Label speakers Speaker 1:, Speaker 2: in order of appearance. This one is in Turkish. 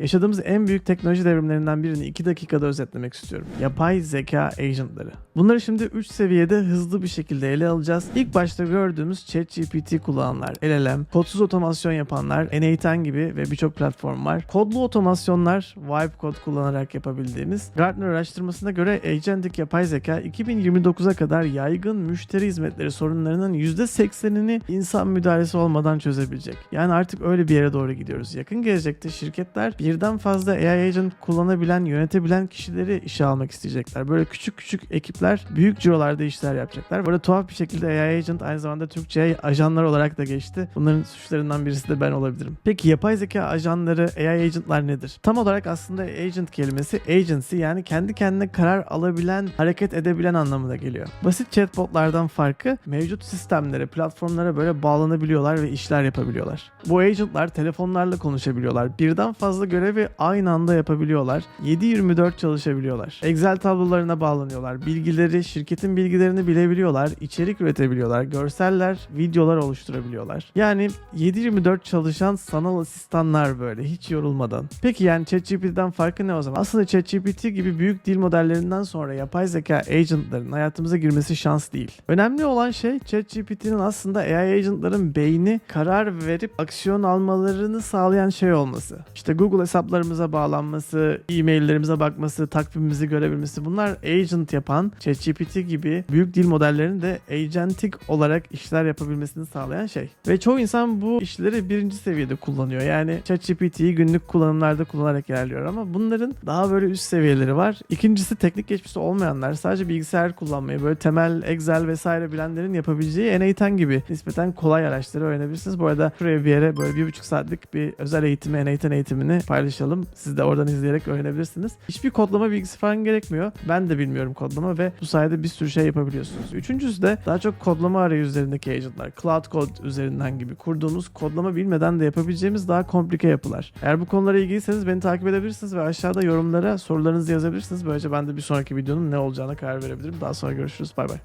Speaker 1: Yaşadığımız en büyük teknoloji devrimlerinden birini 2 dakikada özetlemek istiyorum. Yapay zeka agentları. Bunları şimdi 3 seviyede hızlı bir şekilde ele alacağız. İlk başta gördüğümüz ChatGPT kullananlar, LLM, kodsuz otomasyon yapanlar, N8 gibi ve birçok platform var. Kodlu otomasyonlar, Vibe Code kullanarak yapabildiğimiz. Gartner araştırmasına göre agentic yapay zeka 2029'a kadar yaygın müşteri hizmetleri sorunlarının %80'ini insan müdahalesi olmadan çözebilecek. Yani artık öyle bir yere doğru gidiyoruz. Yakın gelecekte şirketler birden fazla AI agent kullanabilen, yönetebilen kişileri işe almak isteyecekler. Böyle küçük küçük ekipler büyük cirolarda işler yapacaklar. Böyle tuhaf bir şekilde AI agent aynı zamanda Türkçe'ye ajanlar olarak da geçti. Bunların suçlarından birisi de ben olabilirim. Peki yapay zeka ajanları, AI agentlar nedir? Tam olarak aslında agent kelimesi agency yani kendi kendine karar alabilen, hareket edebilen anlamına geliyor. Basit chatbotlardan farkı mevcut sistemlere, platformlara böyle bağlanabiliyorlar ve işler yapabiliyorlar. Bu agentlar telefonlarla konuşabiliyorlar. Birden fazla görevi aynı anda yapabiliyorlar. 7-24 çalışabiliyorlar. Excel tablolarına bağlanıyorlar. Bilgileri, şirketin bilgilerini bilebiliyorlar. içerik üretebiliyorlar. Görseller, videolar oluşturabiliyorlar. Yani 7-24 çalışan sanal asistanlar böyle hiç yorulmadan. Peki yani ChatGPT'den farkı ne o zaman? Aslında ChatGPT gibi büyük dil modellerinden sonra yapay zeka agentların hayatımıza girmesi şans değil. Önemli olan şey ChatGPT'nin aslında AI agentların beyni karar verip aksiyon almalarını sağlayan şey olması. İşte Google hesaplarımıza bağlanması, e-maillerimize bakması, takvimimizi görebilmesi bunlar agent yapan ChatGPT gibi büyük dil modellerinin de agentic olarak işler yapabilmesini sağlayan şey. Ve çoğu insan bu işleri birinci seviyede kullanıyor. Yani ChatGPT'yi günlük kullanımlarda kullanarak ilerliyor ama bunların daha böyle üst seviyeleri var. İkincisi teknik geçmişi olmayanlar sadece bilgisayar kullanmayı böyle temel Excel vesaire bilenlerin yapabileceği N8 gibi nispeten kolay araçları öğrenebilirsiniz. Bu arada şuraya bir yere böyle bir buçuk saatlik bir özel eğitimi N8 eğitimini paylaşalım. Siz de oradan izleyerek öğrenebilirsiniz. Hiçbir kodlama bilgisi falan gerekmiyor. Ben de bilmiyorum kodlama ve bu sayede bir sürü şey yapabiliyorsunuz. Üçüncüsü de daha çok kodlama arayüzlerindeki agentlar. Cloud Code üzerinden gibi kurduğumuz kodlama bilmeden de yapabileceğimiz daha komplike yapılar. Eğer bu konulara ilgiliyseniz beni takip edebilirsiniz ve aşağıda yorumlara sorularınızı yazabilirsiniz. Böylece ben de bir sonraki videonun ne olacağına karar verebilirim. Daha sonra görüşürüz. Bay bay.